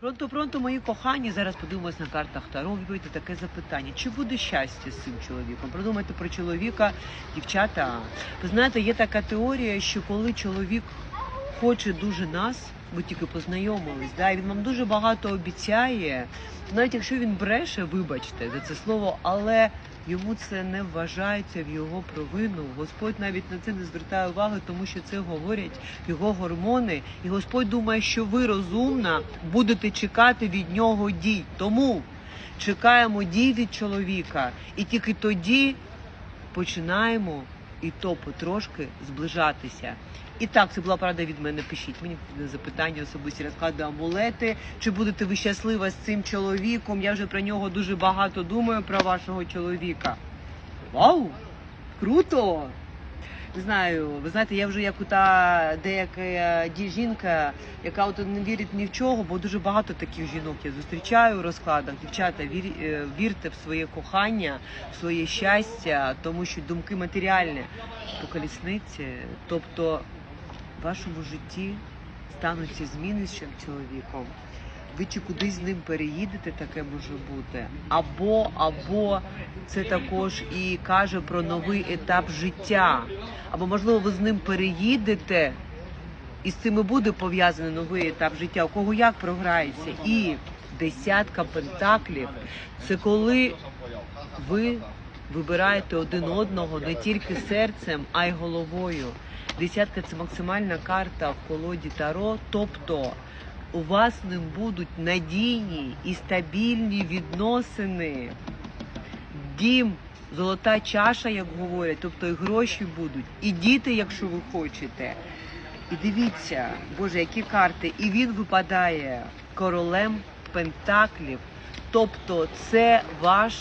Пронто, пронто, мої кохані, зараз подивимось на картах Таро, відповідь таке запитання. Чи буде щастя з цим чоловіком? Продумайте про чоловіка, дівчата. Ви знаєте, є така теорія, що коли чоловік хоче дуже нас, ви тільки познайомились, да, він вам дуже багато обіцяє, навіть якщо він бреше, вибачте за це слово, але йому це не вважається в його провину. Господь навіть на це не звертає уваги, тому що це говорять його гормони, і Господь думає, що ви розумна будете чекати від нього дій. Тому чекаємо дій від чоловіка, і тільки тоді починаємо і то потрошки зближатися. І так, це була порада від мене. Пишіть мені запитання особисті розклади амулети. Чи будете ви щаслива з цим чоловіком? Я вже про нього дуже багато думаю про вашого чоловіка. Вау! Круто! Не знаю, ви знаєте, я вже як у та деяка ді- жінка, яка от не вірить ні в чого, бо дуже багато таких жінок я зустрічаю у розкладах. Дівчата, вір, е, вірте в своє кохання, в своє щастя, тому що думки матеріальні по колісниці, тобто в вашому житті стануться зміни з цим чоловіком. Ви чи кудись з ним переїдете, таке може бути. Або, або це також і каже про новий етап життя. Або, можливо, ви з ним переїдете, і з цим і буде пов'язаний новий етап життя. У кого як програється? І десятка пентаклів це коли ви вибираєте один одного не тільки серцем, а й головою. Десятка це максимальна карта в колоді Таро, тобто у вас ним будуть надійні і стабільні відносини. Дім, золота чаша, як говорять, тобто і гроші будуть, і діти, якщо ви хочете. І дивіться, Боже, які карти. І він випадає королем пентаклів. Тобто це ваш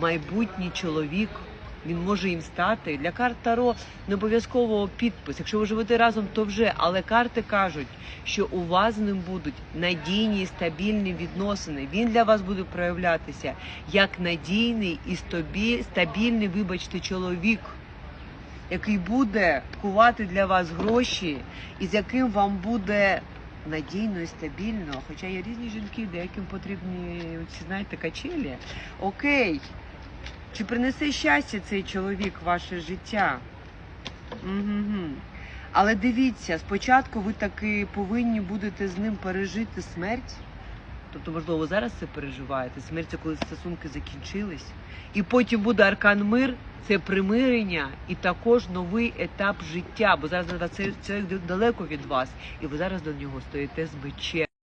майбутній чоловік. Він може їм стати. Для карт Таро не обов'язково підпис. Якщо ви живете разом, то вже. Але карти кажуть, що у вас з ним будуть надійні і стабільні відносини. Він для вас буде проявлятися як надійний і стабільний, вибачте, чоловік, який буде кувати для вас гроші, і з яким вам буде надійно і стабільно. Хоча є різні жінки, деяким потрібні знаєте, качелі. Окей. Чи принесе щастя цей чоловік в ваше життя? Угу. Але дивіться, спочатку ви таки повинні будете з ним пережити смерть. Тобто, можливо, зараз це переживаєте. Смерть це коли стосунки закінчились. І потім буде аркан мир, це примирення і також новий етап життя. Бо зараз на вас це, це далеко від вас, і ви зараз до нього стоїте з бичем.